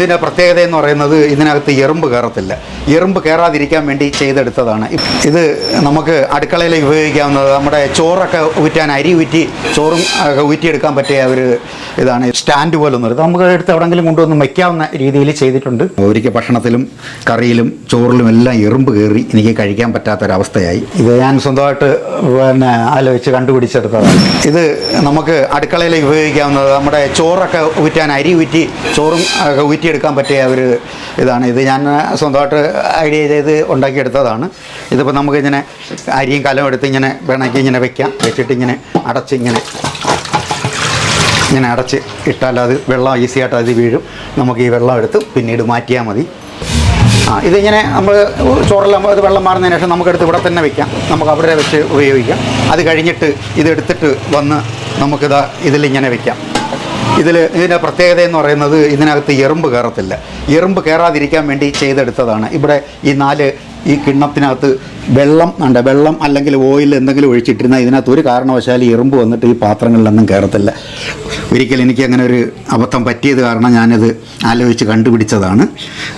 ഇതിന്റെ പ്രത്യേകത എന്ന് പറയുന്നത് ഇതിനകത്ത് എറുമ്പ് കയറത്തില്ല. എറുമ്പ് കയറാതിരിക്കാൻ വേണ്ടി ചെയ്തെടുത്തതാണ്. ഇത് നമുക്ക് അടുക്കളയിൽ ഉപയോഗിക്കാവുന്നത് നമ്മുടെ ചോറൊക്കെ ഊറ്റാൻ അരി ഊറ്റി ചോറും ഒക്കെ ഊറ്റിയെടുക്കാൻ പറ്റിയ ഒരു ഇതാണ്. സ്റ്റാൻഡ് പോലെ ഒന്നും നമുക്ക് എടുത്ത് എവിടെങ്കിലും കൊണ്ടുവന്ന് വയ്ക്കാവുന്ന രീതിയിൽ ചെയ്തിട്ടുണ്ട്. ഒരിക്കൽ ഭക്ഷണത്തിലും കറിയിലും ചോറിലും എല്ലാം എറുമ്പ് കയറി എനിക്ക് കഴിക്കാൻ പറ്റാത്തൊരവസ്ഥയായി. ഇത് ഞാൻ സ്വന്തമായിട്ട് പിന്നെ ആലോചിച്ച് കണ്ടുപിടിച്ചെടുത്തതാണ്. ഇത് നമുക്ക് അടുക്കളയിൽ ഉപയോഗിക്കാവുന്നത് നമ്മുടെ ചോറൊക്കെ ഊറ്റാൻ അരി ഊറ്റി ചോറും ഒക്കെ ഊറ്റിയെടുക്കാൻ പറ്റിയ ഒരു ഇതാണ്. ഇത് ഞാൻ സ്വന്തമായിട്ട് ഐഡിയ ചെയ്ത് ഉണ്ടാക്കിയെടുത്തതാണ്. ഇതിപ്പോൾ നമുക്ക് ഇങ്ങനെ അരിയും കലം എടുത്ത് ഇങ്ങനെ വേണമെങ്കിൽ ഇങ്ങനെ വെക്കാം. വെച്ചിട്ട് ഇങ്ങനെ അടച്ച് ഇങ്ങനെ ഇങ്ങനെ അടച്ച് ഇട്ടാൽ അത് വെള്ളം ഈസിയായിട്ട് അത് വീഴും. നമുക്ക് ഈ വെള്ളം എടുത്ത് പിന്നീട് മാറ്റിയാൽ മതി. ആ ഇതിങ്ങനെ നമ്മൾ ചോറെല്ലാം അത് വെള്ളം മാറുന്നതിന് ശേഷം നമുക്കെടുത്ത് ഇവിടെ തന്നെ വെക്കാം. നമുക്ക് അവിടെ വെച്ച് ഉപയോഗിക്കാം. അത് കഴിഞ്ഞിട്ട് ഇതെടുത്തിട്ട് വന്ന് നമുക്കിതാ ഇതിലിങ്ങനെ വെക്കാം. ഇതിൽ ഇതിന്റെ പ്രത്യേകത എന്ന് പറയുന്നത് ഇതിനകത്ത് എറുമ്പ് കയറത്തില്ല. എറുമ്പ് കയറാതിരിക്കാൻ വേണ്ടി ചെയ്തെടുത്തതാണ്. ഇവിടെ ഈ നാല് ഈ കിണ്ണത്തിനകത്ത് വെള്ളം ഉണ്ട് വെള്ളം അല്ലെങ്കിൽ ഓയിൽ എന്തെങ്കിലും ഒഴിച്ചിട്ടിരുന്നാൽ ഇതിനകത്ത് ഒരു കാരണവശാലും എറുമ്പ് വന്നിട്ട് ഈ പാത്രങ്ങളിലൊന്നും കയറത്തില്ല. ഒരിക്കൽ എനിക്ക് അങ്ങനെ ഒരു അബദ്ധം പറ്റിയത് കാരണം ഞാനത് ആലോചിച്ച് കണ്ടുപിടിച്ചതാണ്.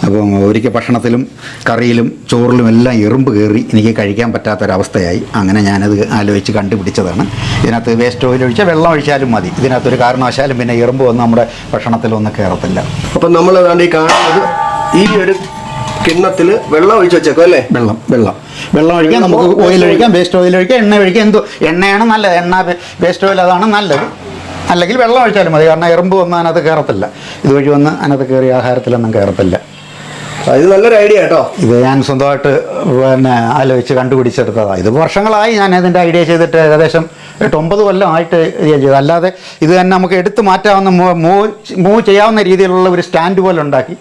അപ്പം ഒരിക്കൽ ഭക്ഷണത്തിലും കറിയിലും ചോറിലും എല്ലാം എറുമ്പ് കയറി എനിക്ക് കഴിക്കാൻ പറ്റാത്തൊരവസ്ഥയായി. അങ്ങനെ ഞാനത് ആലോചിച്ച് കണ്ടുപിടിച്ചതാണ്. ഇതിനകത്ത് വേസ്റ്റ് ഓയിൽ ഒഴിച്ചാൽ വെള്ളം ഒഴിച്ചാലും മതി. ഇതിനകത്ത് ഒരു കാരണവശാലും പിന്നെ എറുമ്പ് വന്ന് നമ്മുടെ ഭക്ഷണത്തിലൊന്നും കയറത്തില്ല. അപ്പം നമ്മൾ ഈ കാണുന്നത് ഈ ഒരു കിണ്ണത്തിൽ വെള്ളം ഒഴിച്ച് വെച്ചേക്കും അല്ലേ? വെള്ളം വെള്ളം. വെള്ളം ഒഴിക്കാം നമുക്ക് ഓയിൽ ഒഴിക്കാം വേസ്റ്റ് ഓയിൽ ഒഴിക്കാം എണ്ണ ഒഴിക്കാം എന്തോ എണ്ണയാണ് നല്ലത്. എണ്ണ വേസ്റ്റ് ഓയിൽ അതാണ് നല്ലത്. അല്ലെങ്കിൽ വെള്ളം ഒഴിച്ചാലും മതി കാരണം എറുമ്പ് വന്ന് അതിനകത്ത് കയറത്തില്ല. ഇതുവഴി വന്ന് അതിനകത്ത് കയറി ആഹാരത്തിലൊന്നും കയറത്തില്ല. ഇത് നല്ലൊരു ഐഡിയ കേട്ടോ ഇത് ഞാൻ സ്വന്തമായിട്ട് പിന്നെ ആലോചിച്ച് കണ്ടുപിടിച്ചെടുത്തതാണ് ഇത് വർഷങ്ങളായി ഞാൻ ഇതിന്റെ ഐഡിയ ചെയ്തിട്ട് ഏകദേശം എട്ട് ഒമ്പത് കൊല്ലം ആയിട്ട് ചെയ്തത് അല്ലാതെ ഇത് തന്നെ നമുക്ക് എടുത്തു മാറ്റാവുന്ന മൂവ് മൂവ് ചെയ്യാവുന്ന രീതിയിലുള്ള ഒരു സ്റ്റാൻഡ് പോലെ ഉണ്ടാക്കി.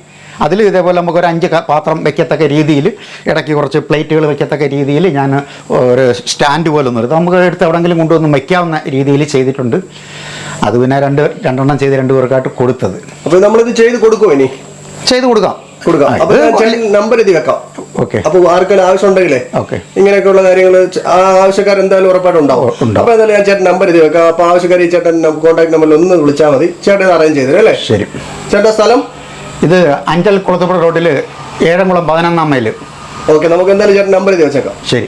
അതിൽ ഇതേപോലെ നമുക്ക് ഒരു അഞ്ച് പാത്രം വെക്കത്തക്ക രീതിയിൽ ഇടയ്ക്ക് കുറച്ച് പ്ലേറ്റുകൾ വെക്കത്തക്ക രീതിയിൽ ഞാൻ ഒരു സ്റ്റാൻഡ് പോലെ ഒന്ന് എടുത്ത് നമുക്ക് എടുത്ത് എവിടെയെങ്കിലും കൊണ്ടുവന്ന് വയ്ക്കാവുന്ന രീതിയിൽ ചെയ്തിട്ടുണ്ട്. അത് പിന്നെ രണ്ട് രണ്ടെണ്ണം ചെയ്ത് രണ്ട് പേർക്കായിട്ട് കൊടുത്തത്. അപ്പോൾ നമ്മളിത് ചെയ്ത് കൊടുക്കുമോ ഇനി? ചെയ്ത് കൊടുക്കാം. കൊടുക്കാം. അപ്പോൾ നമ്പർ എഴുതി വെക്കാം. ഓക്കെ. അപ്പോൾ ആർക്കെങ്കിലും ആവശ്യം ഉണ്ടെങ്കിലേ ഓക്കെ. ഇങ്ങനെയൊക്കെയുള്ള കാര്യങ്ങൾ ആ ആവശ്യക്കാർ എന്തായാലും ഉറപ്പായിട്ടും ഉണ്ടാവും. അപ്പോൾ എന്തായാലും ഞാൻ ചേട്ടൻ നമ്പർ എഴുതി വെക്കാം. അപ്പൊ ആവശ്യക്കാർ ഈ ചേട്ടൻ കോൺടാക്ട് നമ്പറിൽ ഒന്ന് വിളിച്ചാൽ മതി. ചേട്ടൻ അറേഞ്ച് ചെയ്തത് അല്ലേ? ശരി. ചേട്ടാ സ്ഥലം? ഇത് അഞ്ചൽ കുളത്തുപുഴ റോഡിൽ ഏഴംകുളം പതിനൊന്നാം മൈൽ ഓക്കെ നമുക്ക് എന്തായാലും ചേട്ടൻ നമ്പർ ചോദിച്ചേക്കാം ശരി.